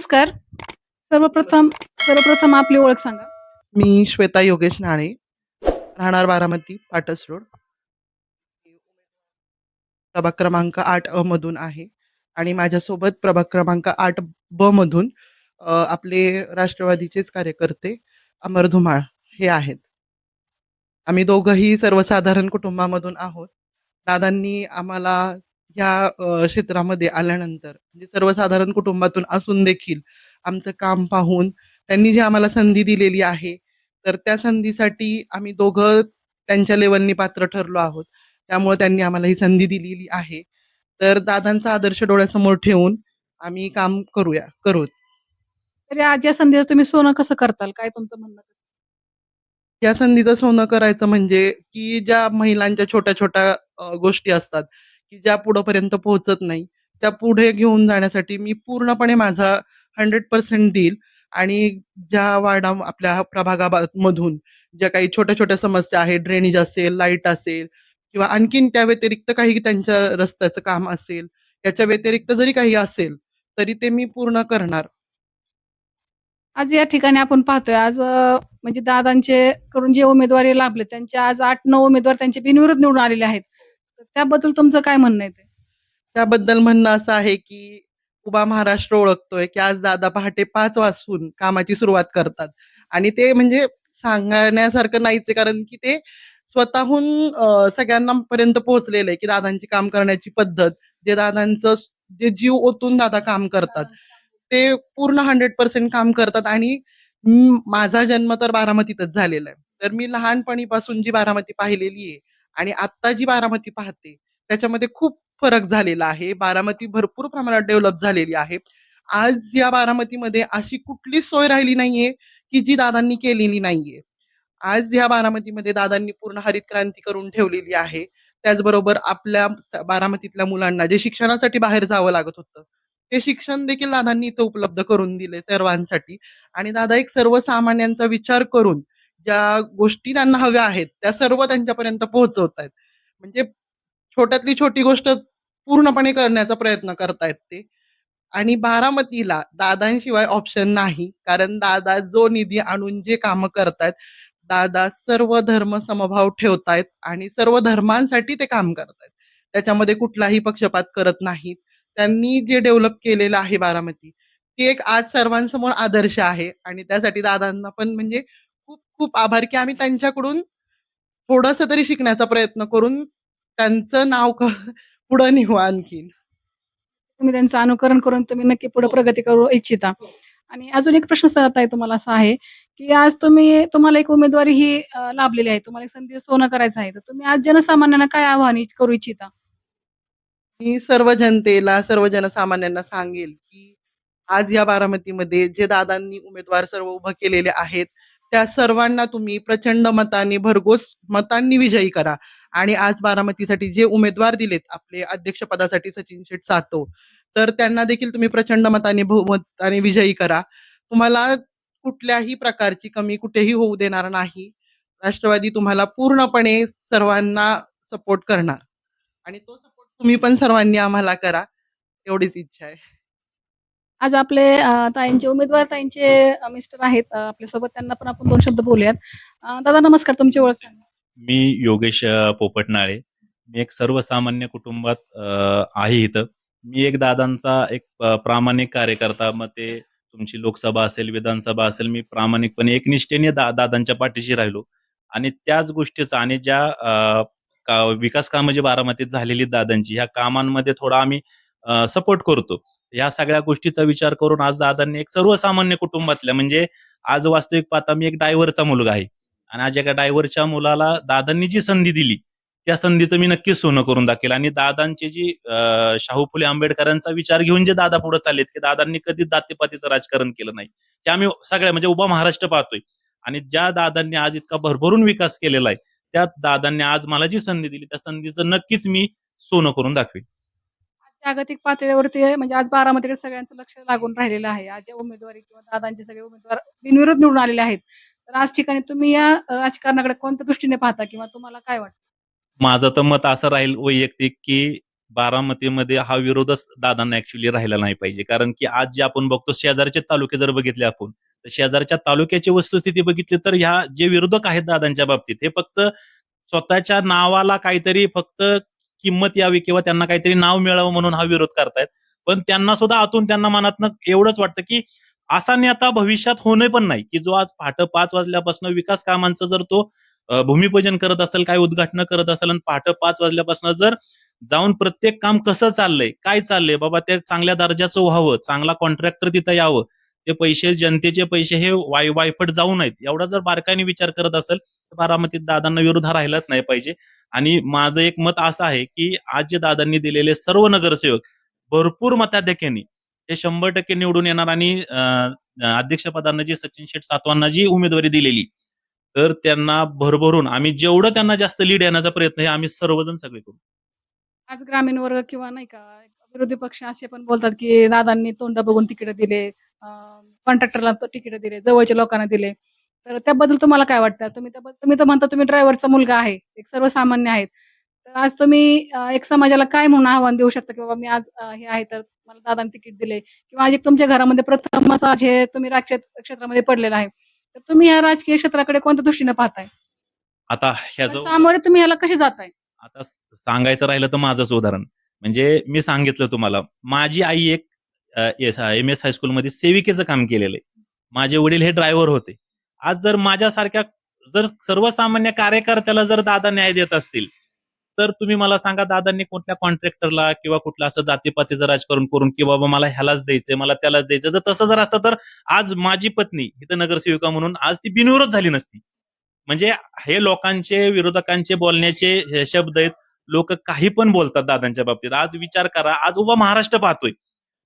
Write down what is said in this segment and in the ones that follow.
नमस्कार. सर्वप्रथम सर्वप्रथम आपली ओळख सांगा. मी श्वेता योगेश नाणे राहणार बारामती पाटस रोड. प्रभाग क्रमांक आठ अ मधून आहे. आणि माझ्यासोबत प्रभाग क्रमांक आठ ब मधून अ, आपले राष्ट्रवादीचेच कार्यकर्ते अमर धुमाळ हे आहेत. आम्ही दोघंही सर्वसाधारण कुटुंबामधून आहोत. दादांनी आम्हाला अ, क्षेत्रामध्ये आल्यानंतर म्हणजे सर्वसाधारण कुटुंबातून असून देखील आमचं काम पाहून त्यांनी जी आम्हाला संधी दिलेली आहे तर त्या संधीसाठी आम्ही दोघं त्यांच्या लेवलनी पात्र ठरलो आहोत. त्यामुळे त्यांनी आम्हाला ही संधी दिलेली आहे. तर दादांचा आदर्श डोळ्यासमोर ठेवून आम्ही काम करूया करू. तरी आज या संधीचं तुम्ही सोनं कसं करताल? काय तुमचं म्हणणं? कसं? या संधीचं सोनं करायचं म्हणजे की ज्या महिलांच्या छोट्या छोट्या अ, गोष्टी असतात की ज्या पुढंपर्यंत पोहोचत नाही त्या पुढे घेऊन जाण्यासाठी मी पूर्णपणे माझा हंड्रेड पर्सेंट देईल आणि ज्या वार्डा आपल्या प्रभागामधून ज्या काही छोट्या छोट्या समस्या आहेत ड्रेनेज असेल लाइट असेल किंवा आणखीन त्या व्यतिरिक्त काही त्यांच्या रस्त्याचं काम असेल याच्या व्यतिरिक्त जरी काही असेल तरी ते मी पूर्ण करणार. आज या ठिकाणी आपण पाहतोय आज म्हणजे दादांचे करून जे उमेदवारी लाभले त्यांचे आज आठ नऊ उमेदवार त्यांचे बिनविरोध निवडून आलेले आहेत. त्याबद्दल तुमचं काय म्हणणं आहे ते? त्याबद्दल म्हणणं असं आहे की उभा महाराष्ट्र ओळखतोय की आज दादा पहाटे पाच वाजून कामाची सुरुवात करतात. आणि ते म्हणजे सांगण्यासारखं नाहीच आहे कारण की ते स्वतःहून सगळ्यांना पर्यंत पोहोचलेलं आहे की दादांची काम करण्याची पद्धत जे दादांचं जे जीव ओतून दादा काम करतात ते पूर्ण हंड्रेड पर्सेंट काम करतात आणि माझा जन्म तर बारामतीतच झालेला आहे. तर मी लहानपणीपासून जी बारामती पाहिलेली आहे आणि आत्ता जी बारामती पाहते त्याच्यामध्ये खूप फरक झालेला आहे. बारामती भरपूर प्रमाणात डेव्हलप झालेली आहे. आज या बारामतीमध्ये अशी कुठली सोय राहिली नाहीये की जी दादांनी केलेली नाहीये. आज या बारामतीमध्ये दादांनी पूर्ण हरित क्रांती करून ठेवलेली आहे. त्याचबरोबर आपल्या बारामतीतल्या मुलांना जे शिक्षणासाठी बाहेर जावं लागत होतं ते शिक्षण देखील दादांनी इथं उपलब्ध करून दिले सर्वांसाठी. आणि दादा एक सर्वसामान्यांचा विचार करून ज्या गोष्टी त्यांना हव्या आहेत त्या सर्व त्यांच्यापर्यंत पोहोचवत आहेत म्हणजे छोट्यातली छोटी गोष्ट पूर्णपणे करण्याचा प्रयत्न करतायत ते. आणि बारामतीला दादांशिवाय ऑप्शन नाही कारण दादा जो निधी आणून जे कामं करतायत दादा सर्व धर्म समभाव ठेवतायत आणि सर्व धर्मांसाठी ते काम करतायत. त्याच्यामध्ये कुठलाही पक्षपात करत नाहीत. त्यांनी जे डेव्हलप केलेलं आहे बारामती ते एक आज सर्वांसमोर आदर्श आहे आणि त्यासाठी दादांना पण म्हणजे खूप आभार की आम्ही त्यांच्याकडून थोडस तरी शिकण्याचा प्रयत्न करून त्यांचं नाव पुढं नेऊ आणखीन तुम्ही त्यांचं अनुकरण करून तुम्ही नक्की पुढे प्रगती करू इच्छिता. आणि अजून एक प्रश्न सर आहे तुम्हाला असा आहे की आज तुम्ही तुम्हाला एक उमेदवारी ही लाभलेली आहे. तुम्हाला एक संधी सोनं करायचं आहे. तर तुम्ही आज जनसामान्यांना काय आव्हान करू इच्छिता? मी सर्व जनतेला सर्व जनसामान्यांना सांगेल की आज या बारामतीमध्ये जे दादांनी उमेदवार सर्व उभं केलेले आहेत त्या सर्वांना तुम्ही प्रचंड मतांनी भरघोस मतांनी विजयी करा. आणि आज बारामतीसाठी जे उमेदवार दिलेत आपले अध्यक्षपदासाठी सचिन शेठ सातव तर त्यांना देखील तुम्ही प्रचंड मताने बहुमताने विजयी करा. तुम्हाला कुठल्याही प्रकारची कमी कुठेही होऊ देणार नाही. राष्ट्रवादी तुम्हाला पूर्णपणे सर्वांना सपोर्ट करणार. आणि तो सपोर्ट तुम्ही पण सर्वांनी आम्हाला करा. एवढीच इच्छा आहे. आज आपले ताईंचे उमेदवार ताईंचे मिस्टर आहेत आपल्यासोबत त्यांना पण आपण दोन शब्द बोलूयात. दादा नमस्कार तुमची ओळख सांगा. मी योगेश पोपटनाळे. मी एक सर्वसामान्य कुटुंबात आहे इथं. मी एक दादांचा एक प्रामाणिक कार्यकर्ता मग ते तुमची लोकसभा असेल विधानसभा असेल मी प्रामाणिकपणे एकनिष्ठेने दा दादांच्या पाठीशी राहिलो. आणि त्याच गोष्टीचा आणि ज्या का- विकास कामं जी बारामतीत झालेली दादांची ह्या कामांमध्ये थोडा आम्ही सपोर्ट करतो. ह्या सगळ्या गोष्टीचा विचार करून आज दादांनी एक सर्वसामान्य कुटुंबातल्या म्हणजे आज वास्तविक पाहता मी एक डायव्हरचा मुलगा आहे. आणि आज एका डायव्हरच्या मुलाला दादांनी जी संधी दिली त्या संधीचं मी नक्कीच सोनं करून दाखवेल. आणि दादांची जी शाहू फुले आंबेडकरांचा विचार घेऊन जे दादा पुढे चाललेत की दादांनी कधीच दातेपातीचं राजकारण केलं नाही. ते आम्ही सगळ्या म्हणजे उभा महाराष्ट्र पाहतोय. आणि ज्या दादांनी आज इतका भरभरून विकास केलेला आहे त्या दादांनी आज मला जी संधी दिली त्या संधीचं नक्कीच मी सोनं करून दाखवेल जागतिक पातळीवरती म्हणजे आज बारामतीकडे सगळ्यांचं लक्ष लागून राहिलेलं आहे. आज उमेदवारी किंवा दादांचे सगळे उमेदवार बिनविरोध निवडून आलेले आहेत. तर आज ठिकाणी तुम्ही या राजकारणाकडे कोणत्या दृष्टीने पाहता किंवा तुम्हाला काय वाटतं? माझं तर मत असं राहील वैयक्तिक की बारामतीमध्ये हा विरोधच दादांना ऍक्च्युली राहिला नाही पाहिजे. कारण की आज जे आपण बघतो शेजारचे तालुके जर बघितले आपण तर शेजारच्या तालुक्याची वस्तुस्थिती बघितली तर ह्या जे विरोधक आहेत दादांच्या बाबतीत हे फक्त स्वतःच्या नावाला काहीतरी फक्त किंमत यावी किंवा त्यांना काहीतरी नाव मिळावं म्हणून हा विरोध करतायत. पण त्यांना सुद्धा आतून त्यांना मनातनं एवढंच वाटतं की असा नेता भविष्यात होणे पण नाही की जो आज पहाटे पाच वाजल्यापासून विकास कामांचं जर तो भूमिपूजन करत असेल काय उद्घाटन करत असेल आणि पहाटे पाच वाजल्यापासून जर जाऊन प्रत्येक काम कसं चाललंय काय चाललंय बाबा ते चांगल्या दर्जाचं व्हावं चांगला कॉन्ट्रॅक्टर तिथं यावं ते पैसे जनतेचे पैसे हे वाय वायफट जाऊ नयेत. एवढा जर बारकाईने विचार करत असेल तर बारामतीत दादांना विरोध हा राहिलाच नाही पाहिजे. आणि माझं एक मत असं आहे की आज जे दादांनी दिलेले सर्व नगरसेवक भरपूर मताधिक्याने ते शंभर टक्के निवडून येणार आणि अध्यक्षपदांना जी सचिन शेठ सातवांना जी उमेदवारी दिलेली तर त्यांना भरभरून आम्ही जेवढं त्यांना जास्त लीड येण्याचा प्रयत्न आहे आम्ही सर्वजण सगळे करू. आज ग्रामीण वर्ग किंवा नाही का विरोधी पक्ष असे पण बोलतात की दादांनी तोंड बघून तिकीट दिले. कॉन्ट्रॅक्टरला तिकीट दिले जवळच्या लोकांना दिले. तर त्याबद्दल तुम्हाला काय वाटतं? तुम्ही त्याबद्दल तुम्ही तर म्हणता तुम्ही ड्रायव्हरचा मुलगा आहे एक सर्वसामान्य आहेत. तर आज तुम्ही एक समाजाला काय म्हणून आव्हान देऊ शकता की बाबा मी आज हे आहे तर मला दादांनी तिकीट दिले? किंवा आज एक तुमच्या घरामध्ये प्रथम असं आज हे तुम्ही राजकीय क्षेत्रामध्ये पडलेलं आहे. तर तुम्ही या राजकीय क्षेत्राकडे कोणत्या दृष्टीने पाहताय? आता सामोरे तुम्ही याला कसे जाताय? आता सांगायचं राहिलं तर माझंच उदाहरण. म्हणजे मी सांगितलं तुम्हाला माझी आई एक एम एस हायस्कूलमध्ये सेविकेचं काम केलेलं आहे. माझे वडील हे ड्रायव्हर होते. आज जर माझ्यासारख्या जर सर्वसामान्य कार्यकर्त्याला जर दादा न्याय देत असतील तर तुम्ही मला सांगा दादांनी कुठल्या कॉन्ट्रॅक्टरला किंवा कुठलं असं जातीपातीचं राजकारण करून की बाबा मला ह्यालाच द्यायचंय मला त्यालाच द्यायचं जर तसं जर असतं तर आज माझी पत्नी इथं नगरसेविका म्हणून आज ती बिनविरोध झाली नसती. म्हणजे हे लोकांचे विरोधकांचे बोलण्याचे शब्द आहेत. लोक काही पण बोलतात दादांच्या बाबतीत. आज विचार करा. आज उभा महाराष्ट्र पाहतोय.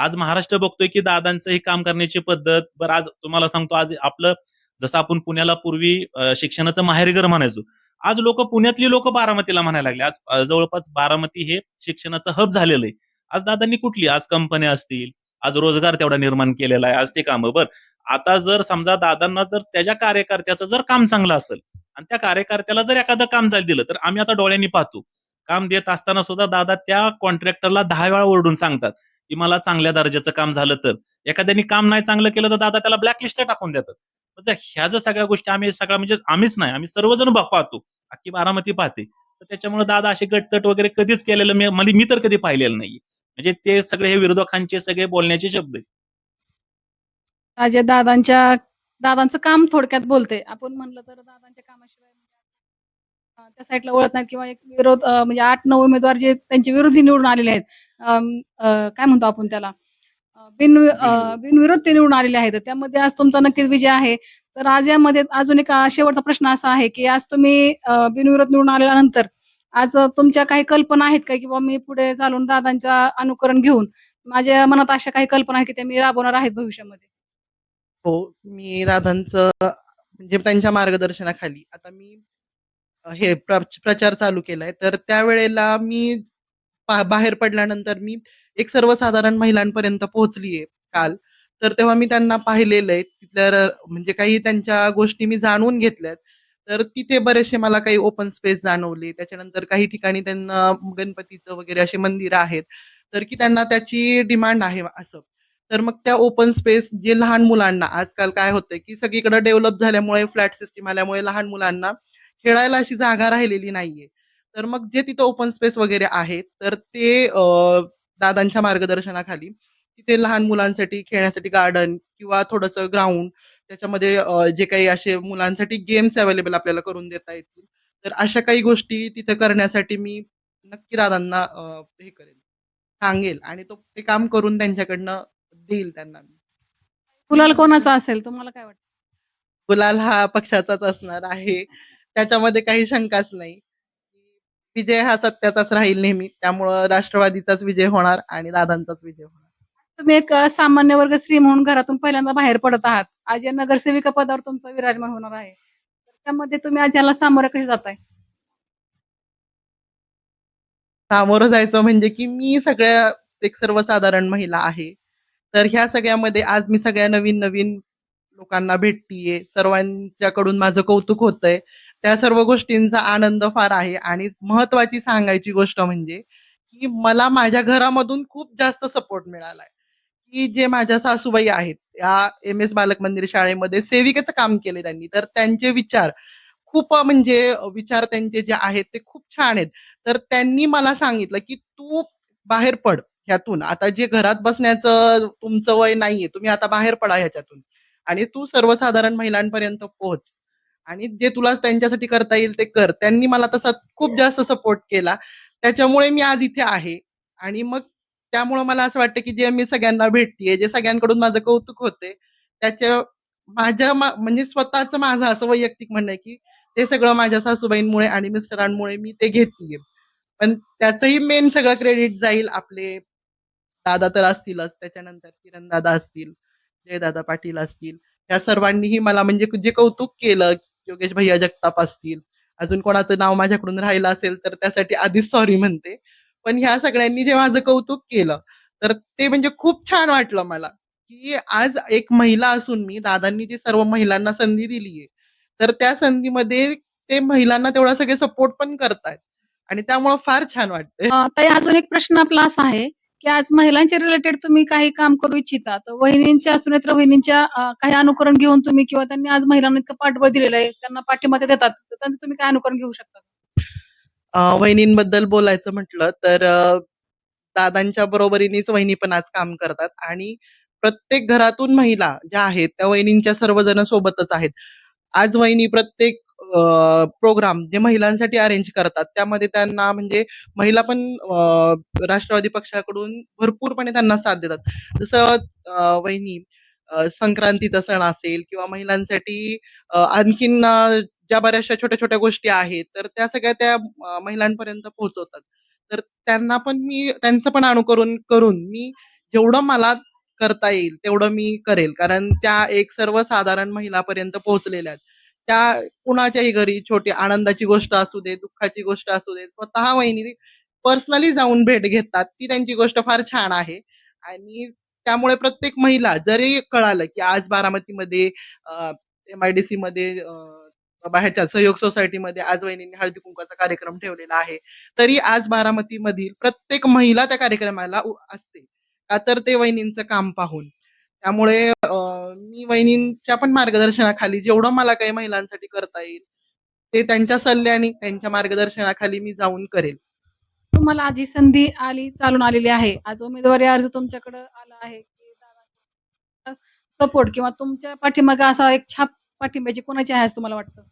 आज महाराष्ट्र बघतोय की दादांचं ही काम करण्याची पद्धत बरं आज तुम्हाला सांगतो आज आपलं जसं आपण पुण्याला पूर्वी शिक्षणाचं माहेरघर म्हणायचो आज लोक पुण्यातली लोक बारामतीला म्हणायला लागले. आज जवळपास बारामती हे शिक्षणाचं हब झालेलं आहे. आज दादांनी कुठली? आज कंपन्या असतील आज रोजगार तेवढा निर्माण केलेला आहे आज ते कामं बर. आता जर समजा दादांना जर त्याच्या कार्यकर्त्याचं जर काम चांगलं असेल आणि त्या कार्यकर्त्याला जर एखादं काम झालं दिलं तर आम्ही आता डोळ्यांनी पाहतो. काम देत असताना सुद्धा दादा त्या कॉन्ट्रॅक्टरला दहा वेळा ओरडून सांगतात. की मला चांगल्या दर्जाचं काम झालं तर. एखाद्याने काम नाही चांगलं केलं तर दादा त्याला ब्लॅकलिस्टला टाकून देतात. म्हणजे ह्या जर सगळ्या गोष्टी आम्ही सगळ्या म्हणजे आम्हीच नाही आम्ही सर्वजण पाहतो. अख्खी बारामती पाहते. तर त्याच्यामुळे दादा असे गटतट वगैरे कधीच केलेलं मी म्हणजे मी तर कधी पाहिलेलं नाही म्हणजे ते सगळे हे विरोधकांचे सगळे बोलण्याचे शब्द आहेत. दादांच्या दादांचं काम थोडक्यात बोलते. आपण म्हणलं तर दादांच्या कामाशिवाय म्हणजे, त्या साईडला ओळख नाहीत किंवा एक विरोध म्हणजे आठ नऊ उमेदवार जे त्यांचे विरोधी निवडून आलेले आहेत काय म्हणतो आपण त्याला? बिन बिनविरोध ते निवडून आलेले आहेत. त्यामध्ये आज तुमचा नक्कीच विजय आहे. तर आज यामध्ये अजून एक शेवटचा प्रश्न असा आहे की आज तुम्ही बिनविरोध निवडून आल्यानंतर आज तुमच्या काही कल्पना आहेत का किंवा मी पुढे चालून दादांच्या अनुकरण घेऊन माझ्या मनात अशा काही कल्पना आहेत की त्या मी राबवणार आहेत भविष्यामध्ये? हो मी दादांचं म्हणजे त्यांच्या मार्गदर्शनाखाली आता मी हे प्रचार चालू केलाय. तर त्यावेळेला मी बाहेर पडल्यानंतर मी एक सर्वसाधारण महिलांपर्यंत पोहोचलीये काल. तर तेव्हा मी त्यांना पाहिलेलं आहे तिथल्या म्हणजे काही त्यांच्या गोष्टी मी जाणून घेतल्यात. तर तिथे बरेचसे मला काही ओपन स्पेस जाणवले. त्याच्यानंतर काही ठिकाणी त्यांना गणपतीचं वगैरे असे मंदिर आहेत. तर की त्यांना त्याची डिमांड आहे असं. तर मग त्या ओपन स्पेस जे लहान मुलांना आजकाल काय होतंय की सगळीकडे डेव्हलप झाल्यामुळे फ्लॅट सिस्टीम आल्यामुळे लहान मुलांना खेळायला अशी जागा राहिलेली नाहीये. तर मग जे तिथं ओपन स्पेस वगैरे आहे तर ते दादांच्या मार्गदर्शनाखाली तिथे लहान मुलांसाठी खेळण्यासाठी गार्डन किंवा थोडंसं ग्राउंड त्याच्यामध्ये जे काही असे मुलांसाठी गेम्स अवेलेबल आपल्याला करून देता येतील. तर अशा काही गोष्टी तिथे करण्यासाठी मी नक्की दादांना हे करेल सांगेल आणि तो ते काम करून त्यांच्याकडनं देईल त्यांना मी. गुलाल कोणाचा असेल? तुम्हाला काय वाटतं? गुलाल हा पक्षाचाच असणार आहे. त्याच्यामध्ये काही शंकाच नाही. विजय हा सत्याचाच राहील नेहमी. त्यामुळं राष्ट्रवादीचाच विजय होणार आणि दादांचाच विजय होणार. तुम्ही एक अ, सामान्य वर्ग स्त्री म्हणून घरातून पहिल्यांदा बाहेर पडत आहात. आज या नगरसेविका पदावर तुमचा विराजमान होणार आहे. तर त्यामध्ये तुम्ही आज याला सामोरे कसे जाताय? सामोरं जायचं म्हणजे की मी सगळ्या एक सर्वसाधारण महिला आहे. तर ह्या सगळ्यामध्ये आज मी सगळ्या नवीन नवीन लोकांना भेटतीये. सर्वांच्याकडून माझं कौतुक होतंय. त्या सर्व गोष्टींचा आनंद फार आहे. आणि महत्वाची सांगायची गोष्ट म्हणजे की मला माझ्या घरामधून खूप जास्त सपोर्ट मिळालाय. की जे माझ्या सासूबाई आहेत या एम एस बालक मंदिर शाळेमध्ये सेविकेचं काम केले त्यांनी. तर त्यांचे विचार खूप म्हणजे विचार त्यांचे जे आहेत ते खूप छान आहेत. तर त्यांनी मला सांगितलं की तू बाहेर पड ह्यातून. आता जे घरात बसण्याचं तुमचं वय नाहीये तुम्ही आता बाहेर पडा ह्याच्यातून. आणि तू सर्वसाधारण महिलांपर्यंत पोहोच. आणि जे तुला त्यांच्यासाठी करता येईल ते कर. त्यांनी मला तसा खूप जास्त सपोर्ट केला. त्याच्यामुळे मी आज इथे आहे. आणि मग त्यामुळे मला असं वाटतं की जे मी सगळ्यांना भेटतीये जे सगळ्यांकडून माझं कौतुक होते त्याच्या माझ्या म्हणजे स्वतःच माझं असं वैयक्तिक म्हणणं आहे की ते सगळं माझ्या सासूबाईंमुळे आणि मिस्टरांमुळे मी ते घेतलीये पण त्याचंही मेन सगळं क्रेडिट जाईल आपले दादा तर असतीलच. त्याच्यानंतर किरण दादा असतील जयदादा पाटील असतील. या सर्वांनीही मला म्हणजे जे कौतुक केलं योगेश भैया जगताप असतील. अजून कोणाचं नाव माझ्याकडून राहिलं असेल तर त्यासाठी आधीच सॉरी म्हणते. पण ह्या सगळ्यांनी जे माझं कौतुक केलं तर ते म्हणजे खूप छान वाटलं मला की आज एक महिला असून मी दादांनी जी सर्व महिलांना संधी दिलीये तर त्या संधीमध्ये ते महिलांना तेवढा सगळे सपोर्ट पण करतायत. आणि त्यामुळं फार छान वाटतंय. अजून एक प्रश्न आपला असा आहे की आज महिलांच्या रिलेटेड तुम्ही काही काम करू इच्छिता तर वहिनींच्या असून वहिनींच्या काही अनुकरण घेऊन तुम्ही किंवा त्यांनी आज महिलांना इतकं पाठबळ दिलेलं आहे त्यांना पाठिंबा ते देतात तर त्यांचं तुम्ही काय अनुकरण घेऊ शकता? वहिनींबद्दल बोलायचं म्हटलं तर दादांच्या बरोबरीनेच वहिनी पण आज काम करतात आणि प्रत्येक घरातून महिला ज्या आहेत त्या वहिनींच्या सर्वजण सोबतच आहेत. आज वहिनी प्रत्येक प्रोग्राम जे महिलांसाठी अरेंज करतात त्यामध्ये त्यांना म्हणजे महिला पण राष्ट्रवादी पक्षाकडून भरपूरपणे त्यांना साथ देतात. जसं वहिनी संक्रांतीचा सण असेल किंवा महिलांसाठी आणखीन ज्या बऱ्याचशा छोट्या छोट्या गोष्टी आहेत तर त्या सगळ्या त्या महिलांपर्यंत पोहोचवतात. तर त्यांना पण मी त्यांचं पण अनुकरण करून मी जेवढं मला करता येईल तेवढं मी करेल. कारण त्या एक सर्वसाधारण महिलापर्यंत पोहोचलेल्या आहेत. त्या कुणाच्याही घरी छोटी आनंदाची गोष्ट असू दे दुःखाची गोष्ट असू दे स्वतः वहिनी पर्सनली जाऊन भेट घेतात ती त्यांची गोष्ट फार छान आहे. आणि त्यामुळे प्रत्येक महिला जरी कळालं की आज बारामतीमध्ये एम आय डी सी मध्ये बाहेरच्या ह्याच्या सहयोग सोसायटीमध्ये आज वहिनींनी हळदी कुंकाचा कार्यक्रम ठेवलेला आहे तरी आज बारामतीमधील प्रत्येक महिला त्या कार्यक्रमाला असते. का तर ते वहिनींचं काम पाहून. त्यामुळे मी वहिनींच्या पण मार्गदर्शनाखाली जेवढं मला काही महिलांसाठी करता येईल ते त्यांच्या सल्ल्याने त्यांच्या मार्गदर्शनाखाली मी जाऊन करेल. तुम्हाला आज ही संधी आली चालून आलेली आहे. आज उमेदवारी अर्ज तुमच्याकडे आला आहे की सपोर्ट किंवा तुमच्या पाठीमागे असा एक छाप पाठिंब्याची कोणाची आहे तुम्हाला वाटतं?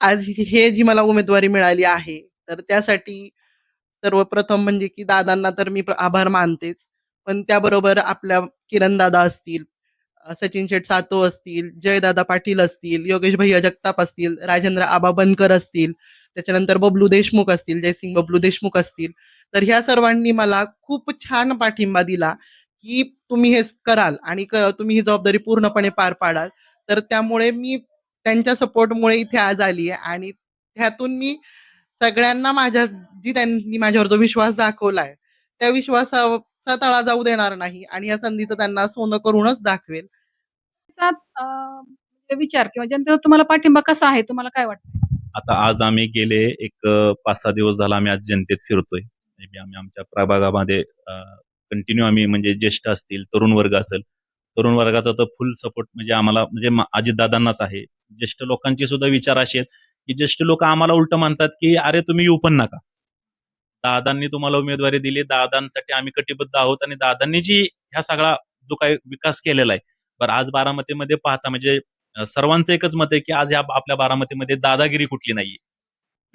आज हे जी मला उमेदवारी मिळाली आहे तर त्यासाठी सर्वप्रथम म्हणजे की दादांना तर मी आभार मानतेच. पण त्याबरोबर आपल्या किरण दादा असतील सचिन शेठ सातो असतील जयदादा पाटील असतील योगेश भैया जगताप असतील राजेंद्र आबा बनकर असतील त्याच्यानंतर बबलू देशमुख असतील जयसिंग बबलू देशमुख असतील. तर ह्या सर्वांनी मला खूप छान पाठिंबा दिला की तुम्ही हे कराल आणि क- तुम्ही ही जबाबदारी पूर्णपणे पार पाडाल. तर त्यामुळे मी त्यांच्या सपोर्टमुळे इथे आज आली आहे आणि त्यातून मी सगळ्यांना माझ्या जी त्यांनी माझ्यावर जो विश्वास दाखवलाय त्या विश्वासा तळा जाऊ देणार नाही आणि या संधीचं त्यांना सोनं करूनच दाखवेल. म्हणजे विचार किंवा जनतेचा तुम्हाला पाठिंबा कसा आहे? तुम्हाला काय वाटतं? आता आज आम्ही गेले एक पाच सहा दिवस झाला आम्ही आज जनतेत फिरतोय. आम्ही आमच्या प्रभागामध्ये कंटिन्यू आम्ही म्हणजे ज्येष्ठ असतील तरुण वर्ग असेल तरुण वर्गाचा तर फुल सपोर्ट म्हणजे आम्हाला म्हणजे अजितदादांनाच आहे. ज्येष्ठ लोकांचे सुद्धा विचार असे आहेत की ज्येष्ठ लोक आम्हाला उलट म्हणतात की अरे तुम्ही येऊ पण नका. दादांनी तुम्हाला उमेदवारी दिली. दादांसाठी आम्ही कटिबद्ध आहोत आणि दादांनी जी ह्या सगळा जो काही विकास केलेला आहे बरं आज बारामतीमध्ये पाहता म्हणजे सर्वांचं एकच मत आहे की आज या आपल्या बारामतीमध्ये दादागिरी कुठली नाहीये.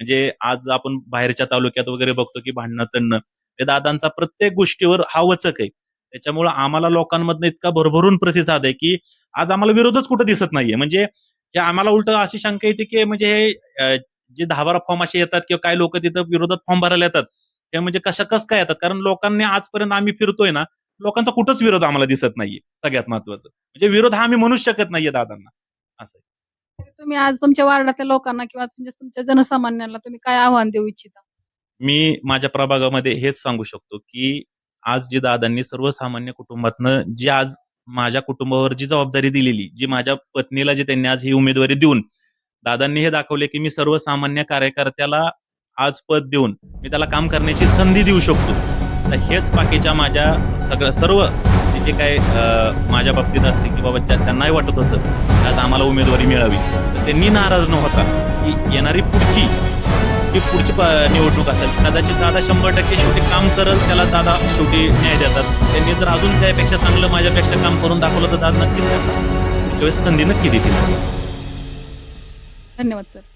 म्हणजे आज आपण बाहेरच्या तालुक्यात वगैरे बघतो की भांडणं तण हे म्हणजे दादांचा प्रत्येक गोष्टीवर हा वचक आहे. त्याच्यामुळं आम्हाला लोकांमधनं इतका भरभरून प्रतिसाद आहे की आज आम्हाला विरोधच कुठं दिसत नाहीये. म्हणजे आम्हाला उलट अशी शंका येते की म्हणजे हे जे दहा बारा फॉर्म असे येतात किंवा काही लोक तिथं विरोधात फॉर्म भरायला येतात ते म्हणजे कशा कस काय येतात? कारण लोकांनी आजपर्यंत आम्ही फिरतोय ना लोकांचा कुठंच विरोध आम्हाला दिसत नाहीये सगळ्यात महत्वाचं. म्हणजे विरोध हा आम्ही म्हणूच शकत नाहीये दादांना. असं तुम्ही आज तुमच्या वार्डातल्या लोकांना किंवा तुमच्या तुमच्या जनसामान्यांना तुम्ही काय आव्हान देऊ इच्छिता? मी माझ्या प्रभागामध्ये हेच सांगू शकतो की आज जी दादांनी सर्वसामान्य कुटुंबातनं जी आज माझ्या कुटुंबावर जी जबाबदारी दिलेली जी माझ्या पत्नीला जी त्यांनी आज ही उमेदवारी देऊन दादांनी हे दाखवले की मी सर्वसामान्य कार्यकर्त्याला आज पद देऊन मी त्याला काम करण्याची संधी देऊ शकतो. तर हेच बाकीच्या माझ्या सगळं सर्व जे काय माझ्या बाबतीत असते की बाबा त्यांनाही वाटत होतं आज आम्हाला उमेदवारी मिळावी. तर त्यांनी नाराज न होता की येणारी पुढची की पुढची निवडणूक असेल कदाचित दादा शंभर टक्के शेवटी काम करल त्याला दादा शेवटी न्याय देतात. त्यांनी जर अजून त्यापेक्षा चांगलं माझ्यापेक्षा काम करून दाखवलं तर दादा नक्कीच देतात. त्यावेळेस संधी नक्की देतील. धन्यवाद सर.